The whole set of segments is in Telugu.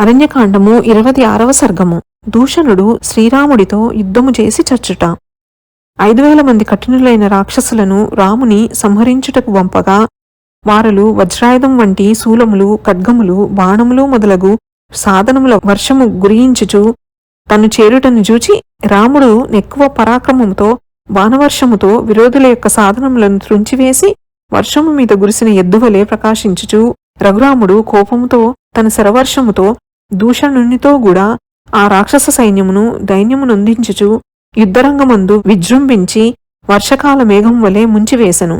అరణ్యకాండము ఇరవై ఆరవ సర్గము. దూషణుడు శ్రీరాముడితో యుద్ధము చేసి చచ్చుట. ఐదు వేల మంది కఠినులైన రాక్షసులను రాముని సంహరించుటకు వంపగా వారలు వజ్రాయుధం వంటి శూలములు ఖడ్గములు బాణములు మొదలగు సాధనముల వర్షము గురించుచు తను చేరుటను చూచి రాముడు నెక్కువ పరాక్రమముతో బాణవర్షముతో విరోధుల యొక్క సాధనములను త్రుంచివేసి వర్షము మీద గురిసిన ఎద్దువలే ప్రకాశించుచు రఘురాముడు కోపముతో తన శరవర్షముతో దూషణునితో కూడా ఆ రాక్షస సైన్యమును దైన్యమునందించుచు యుద్ధరంగమందు విజృంభించి వర్షకాల మేఘం వలె ముంచివేశను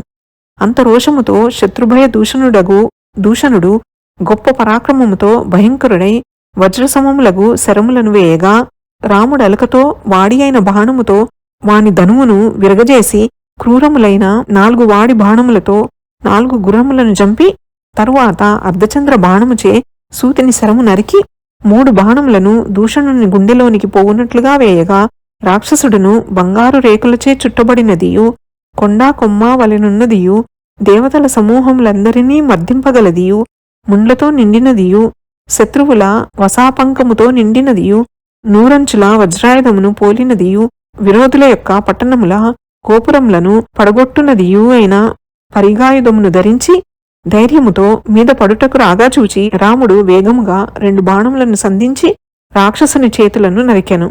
అంత రోషముతో శత్రుభయ దూషణుడగు దూషణుడు గొప్ప పరాక్రమముతో భయంకరుడై వజ్రసమములగు శరములను వేయగా రాముడలకతో వాడి అయిన బాణముతో వాని ధనువును విరగజేసి క్రూరములైన నాలుగు వాడి బాణములతో నాలుగు గుర్రములను చంపి తరువాత అర్ధచంద్ర బాణముచే సూతిని శరము నరికి మూడు బాణములను దూషణుని గుండెలోనికి పోవునట్లుగా వేయగా రాక్షసుడును బంగారు రేకులచే చుట్టబడినదియు కొండా కొమ్మ వలెనున్నదియు దేవతల సమూహములందరినీ మర్దింపగలదియు ముండ్లతో నిండినదియు శత్రువుల వసాపంకముతో నిండినదియు నూరంచుల వజ్రాయుధమును పోలినదియు విరోధుల యొక్క పట్టణముల గోపురములను పడగొట్టునదియు అయిన పరిగాయుధమును ధరించి ధైర్యముతో మీద పడుటకు రాగా చూచి రాముడు వేగముగా రెండు బాణములను సంధించి రాక్షసుని చేతులను నరికెను.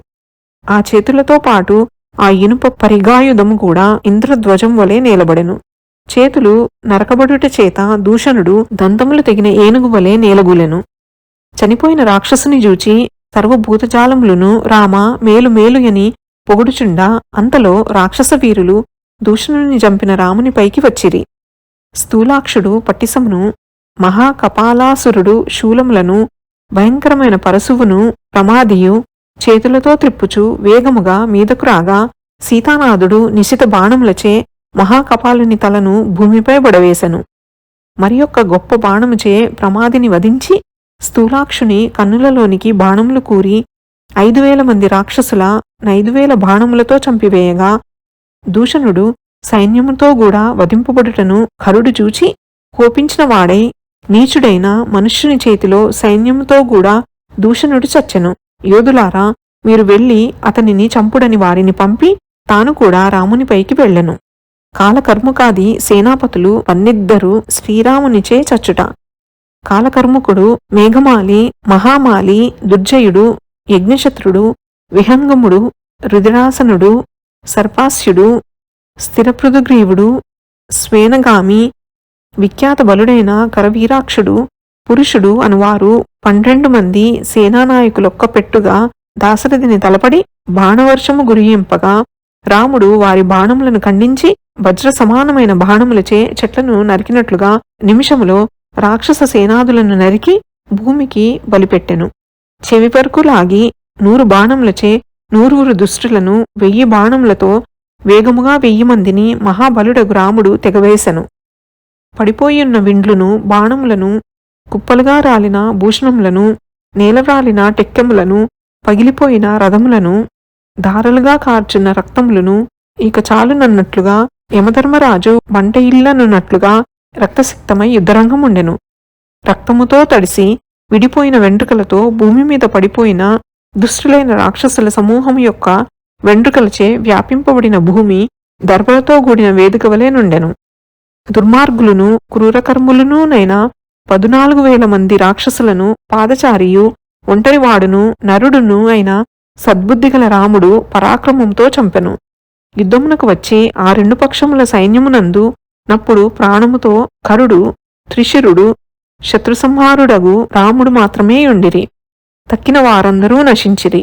ఆ చేతులతో పాటు ఆ ఇనుప పరిగాయుధము కూడా ఇంద్రధ్వజం వలె నేలబడెను. చేతులు నరకబడుట చేత దూషణుడు దంతములు తెగిన ఏనుగు వలె నేలగూలెను. చనిపోయిన రాక్షసుని చూచి సర్వభూతజాలములను రామ మేలు మేలుయని పొగుడుచుండా అంతలో రాక్షస వీరులు దూషణుని చంపిన రాముని పైకి వచ్చిరి. స్థూలాక్షుడు పట్టిసమును మహాకపాలాసురుడు శూలములను భయంకరమైన పరశువును ప్రమాదియు చేతులతో త్రిప్పుచు వేగముగా మీదకు రాగా సీతానాథుడు నిశిత బాణములచే మహాకపాలుని తలను భూమిపై బడవేశను మరియొక్క గొప్ప బాణముచే ప్రమాదిని వధించి స్థూలాక్షుని కన్నులలోనికి బాణములు కూరి ఐదు వేల మంది రాక్షసుల నైదు వేల బాణములతో చంపివేయగా దూషణుడు సైన్యముతో కూడా వధింపబడుటను కరుడు చూచి కోపించిన వాడై నీచుడైన మనుష్యుని చేతిలో సైన్యముతో కూడా దూషణుడు చచ్చెను. యోధులారా మీరు వెళ్ళి అతనిని చంపుడని వారిని పంపి తాను కూడా రామునిపైకి వెళ్ళెను. కాలకర్ముకాది సేనాపతులు వన్నిద్దరూ శ్రీరామునిచే చచ్చుట. కాలకర్ముకుడు మేఘమాలి మహామాలి దుర్జయుడు యజ్ఞశత్రుడు విహంగముడు రుదిరాసనుడు సర్పాస్యుడు స్థిరపృదుగ్రీవుడు స్వేనగామి విఖ్యాత బలుడైన కరవీరాక్షుడు పురుషుడు అనువారు పన్నెండు మంది సేనానాయకులొక్క పెట్టుగా దాశరథిని తలపడి బాణవర్షము గురియింపగా రాముడు వారి బాణములను ఖండించి వజ్ర సమానమైన బాణములచే చెట్లను నరికినట్లుగా నిమిషములో రాక్షస సేనాదులను నరికి భూమికి బలిపెట్టెను. చెవి వరకు లాగి నూరు బాణములచే నూరువురు దుష్టులను వెయ్యి బాణములతో వేగముగా వెయ్యి మందిని మహాబలుడగు రాముడు తెగవేశను పడిపోయిన్న విండ్లును బాణములను కుప్పలుగా రాలిన భూషణములను నేలరాలిన టెక్కెములను పగిలిపోయిన రథములను ధారలుగా కార్చున్న రక్తములను ఇక చాలునన్నట్లుగా యమధర్మరాజు బంట ఇల్లనున్నట్లుగా రక్తసిక్తమై యుద్ధరంగముండెను. రక్తముతో తడిసి విడిపోయిన వెంట్రుకలతో భూమి మీద పడిపోయిన దుష్టులైన రాక్షసుల సమూహం యొక్క వెంట్రుకలచే వ్యాపింపబడిన భూమి దర్భలతో కూడిన వేదిక వలె నుండెను. దుర్మార్గులను క్రూరకర్ములునూనైనా పదునాలుగు వేల మంది రాక్షసులను పాదచారియు ఒంటరివాడును నరుడును అయిన సద్బుద్ధిగల రాముడు పరాక్రమంతో చంపెను. యుద్ధమునకు వచ్చి ఆ రెండు పక్షముల సైన్యమునందు నప్పుడు ప్రాణముతో కరుడు త్రిశిరుడు శత్రుసంహారుడగు రాముడు మాత్రమే ఉండిరి. తక్కిన వారందరూ నశించిరి.